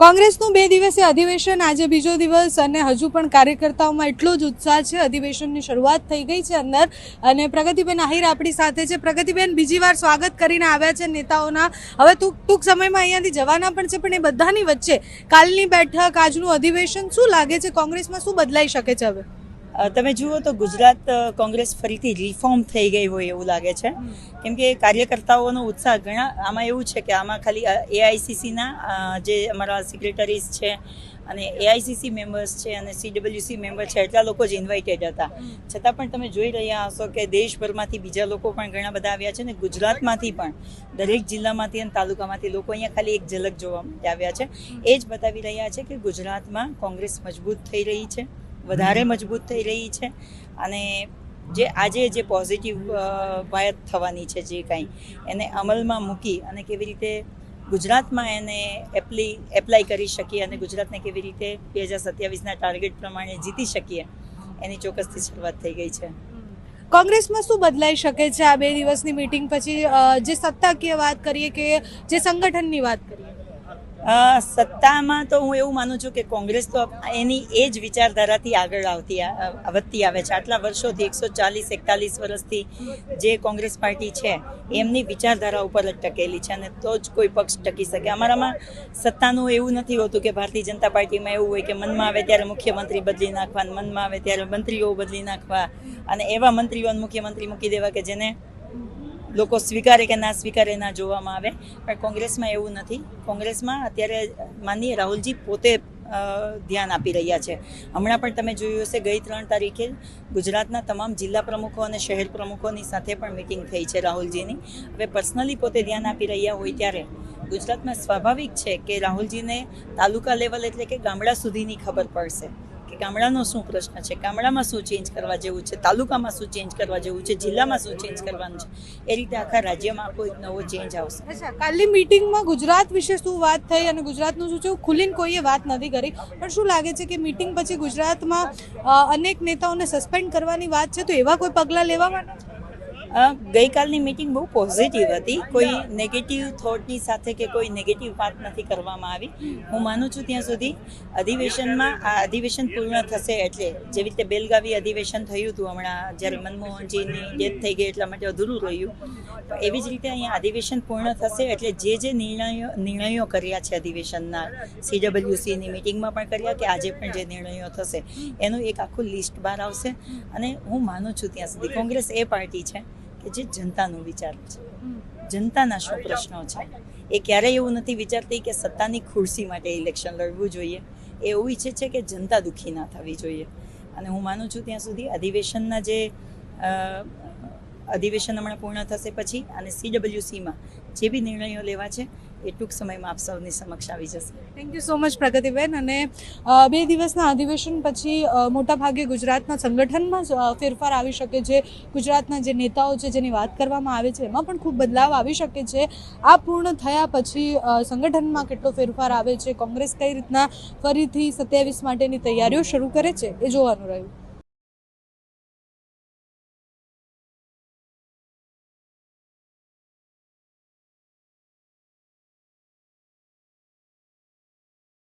કોંગ્રેસનું બે દિવસીય અધિવેશન, આજે બીજો દિવસ અને હજુ પણ કાર્યકર્તાઓમાં એટલો જ ઉત્સાહ છે. અધિવેશનની શરૂઆત થઈ ગઈ છે અંદર અને પ્રગતિબેન આહિર આપણી સાથે છે. પ્રગતિબેન, બીજી વાર સ્વાગત કરીને આવ્યા છે નેતાઓના. હવે ટૂંક ટૂંક સમયમાં અહીંયાથી જવાના પણ છે, પણ એ બધાની વચ્ચે કાલની બેઠક, આજનું અધિવેશન શું લાગે છે? કોંગ્રેસમાં શું બદલાઈ શકે છે હવે? તમે જુઓ તો ગુજરાત કોંગ્રેસ ફરીથી રિફોર્મ થઈ ગઈ હોય એવું લાગે છે. કેમ કે કાર્યકર્તાઓનો ઉત્સાહ ઘણા આમાં એવું છે કે આમાં ખાલી એઆઈસીસીના જે અમારા સેક્રેટરીઝ છે અને એઆઈસીસી મેમ્બર્સ છે અને સીડબ્લ્યુસી મેમ્બર છે એટલા લોકો જ ઇન્વાઇટેડ હતા. છતાં પણ તમે જોઈ રહ્યા હશો કે દેશભરમાંથી બીજા લોકો પણ ઘણા બધા આવ્યા છે અને ગુજરાતમાંથી પણ દરેક જિલ્લામાંથી અને તાલુકામાંથી લોકો અહીંયા ખાલી એક ઝલક જોવા માટે આવ્યા છે. એ જ બતાવી રહ્યા છે કે ગુજરાતમાં કોંગ્રેસ મજબૂત થઈ રહી છે. વધારે મજબૂત થઈ રહી છે અને જે આજે જે પોઝિટિવ વાયત થવાની છે જે કાંઈ, એને અમલમાં મૂકી અને કેવી રીતે ગુજરાતમાં એને એપ્લી એપ્લાય કરી શકીએ અને ગુજરાતને કેવી રીતે બે હજાર સત્યાવીસના ટાર્ગેટ પ્રમાણે જીતી શકીએ, એની ચોક્કસથી શરૂઆત થઈ ગઈ છે. કોંગ્રેસમાં શું બદલાઈ શકે છે? આ બે દિવસની મીટિંગ પછી જે સત્તાકીય વાત કરીએ કે જે સંગઠનની વાત કરીએ? સત્તામાં તો હું એવું માનું છું કે કોંગ્રેસ તો એની એ જ વિચારધારાથી આગળ આવતી વધતી આવે છે. આટલા વર્ષોથી એકસો ચાલીસ, એકતાલીસ વર્ષથી જે કોંગ્રેસ પાર્ટી છે, એમની વિચારધારા ઉપર જ ટકેલી છે અને તો જ કોઈ પક્ષ ટકી શકે. અમારામાં સત્તાનું એવું નથી હોતું કે ભારતીય જનતા પાર્ટીમાં એવું હોય કે મનમાં આવે ત્યારે મુખ્યમંત્રી બદલી નાખવા મનમાં આવે ત્યારે મંત્રીઓ બદલી નાખવા અને એવા મંત્રીઓને મુખ્યમંત્રી મૂકી દેવા કે જેને લોકો સ્વીકારે કે ના સ્વીકારે ના જોવામાં આવે. પણ કોંગ્રેસમાં એવું નથી. કોંગ્રેસમાં અત્યારે માનીએ રાહુલજી પોતે ધ્યાન આપી રહ્યા છે. હમણાં પણ તમે જોયું હશે, ગઈ ત્રણ તારીખે ગુજરાતના તમામ જિલ્લા પ્રમુખો અને શહેર પ્રમુખોની સાથે પણ મિટિંગ થઈ છે રાહુલજીની. હવે પર્સનલી પોતે ધ્યાન આપી રહ્યા હોય ત્યારે ગુજરાતમાં સ્વાભાવિક છે કે રાહુલજીને તાલુકા લેવલ એટલે કે ગામડા સુધીની ખબર પડશે. કે ગામડાનો શું પ્રશ્ન છે? ગામડામાં શું ચેન્જ કરવા જેવું છે? તાલુકામાં શું ચેન્જ કરવા જેવું છે? જિલ્લામાં શું ચેન્જ કરવાનું છે? એ રીતે આખા રાજ્યમાં એક નવો ચેન્જ આવશે. અચ્છા, કાલની મીટિંગમાં ગુજરાત વિશે શું વાત થઈ અને ગુજરાતનું શું છે? ખુલીને કોઈએ વાત નથી કરી, પણ શું લાગે છે કે મીટિંગ પછી ગુજરાતમાં અનેક નેતાઓને સસ્પેન્ડ કરવાની વાત છે? તો એવા કોઈ પગલાં લેવામાં ગઈકાલની મિટિંગ બહુ પોઝિટિવ હતી. કોઈ નેગેટિવ થોટની સાથે કે કોઈ નેગેટિવ વાત નથી કરવામાં આવી. હું માનું છું ત્યાં સુધી અધિવેશનમાં આ અધિવેશન પૂર્ણ થશે એટલે જેવી રીતે બેલગાવી અધિવેશન થયું હતું હમણાં, જ્યારે મનમોહનજીની ડેથ થઈ ગઈ એટલા માટે અધૂરું રહ્યું. તો એવી જ રીતે અહીંયા અધિવેશન પૂર્ણ થશે એટલે જે જે નિર્ણયો નિર્ણયો કર્યા છે અધિવેશનના સીડબ્લ્યુસીની મિટિંગમાં પણ કર્યા કે આજે પણ જે નિર્ણયો થશે, એનું એક આખું લિસ્ટ બહાર આવશે. અને હું માનું છું ત્યાં સુધી કોંગ્રેસ એ પાર્ટી છે કે જે જનતાનો વિચાર છે. જનતાના શું પ્રશ્નો છે? એ ક્યારેય એવું નથી વિચારતી કે સત્તાની ખુરશી માટે ઇલેક્શન લડવું જોઈએ. એ એવું ઈચ્છે છે કે જનતા દુઃખી ના થવી જોઈએ. અને હું માનું છું ત્યાં સુધી અધિવેશનના જે અધિવેશન હમણાં પૂર્ણ થશે પછી અને સીડબ્લ્યુસીમાં જે બી નિર્ણયો લેવા છે, એ ટૂંક સમયમાં આપ સૌની સમક્ષ આવી જશે. થેન્ક યુ સો મચ પ્રગતિબેન અને બે દિવસના અધિવેશન પછી મોટાભાગે ગુજરાતના સંગઠનમાં જ ફેરફાર આવી શકે છે. ગુજરાતના જે નેતાઓ છે, જેની વાત કરવામાં આવે છે, એમાં પણ ખૂબ બદલાવ આવી શકે છે. આ પૂર્ણ થયા પછી સંગઠનમાં કેટલો ફેરફાર આવે છે, કોંગ્રેસ કઈ રીતના ફરીથી સત્યાવીસ માટેની તૈયારીઓ શરૂ કરે છે, એ જોવાનું રહ્યું.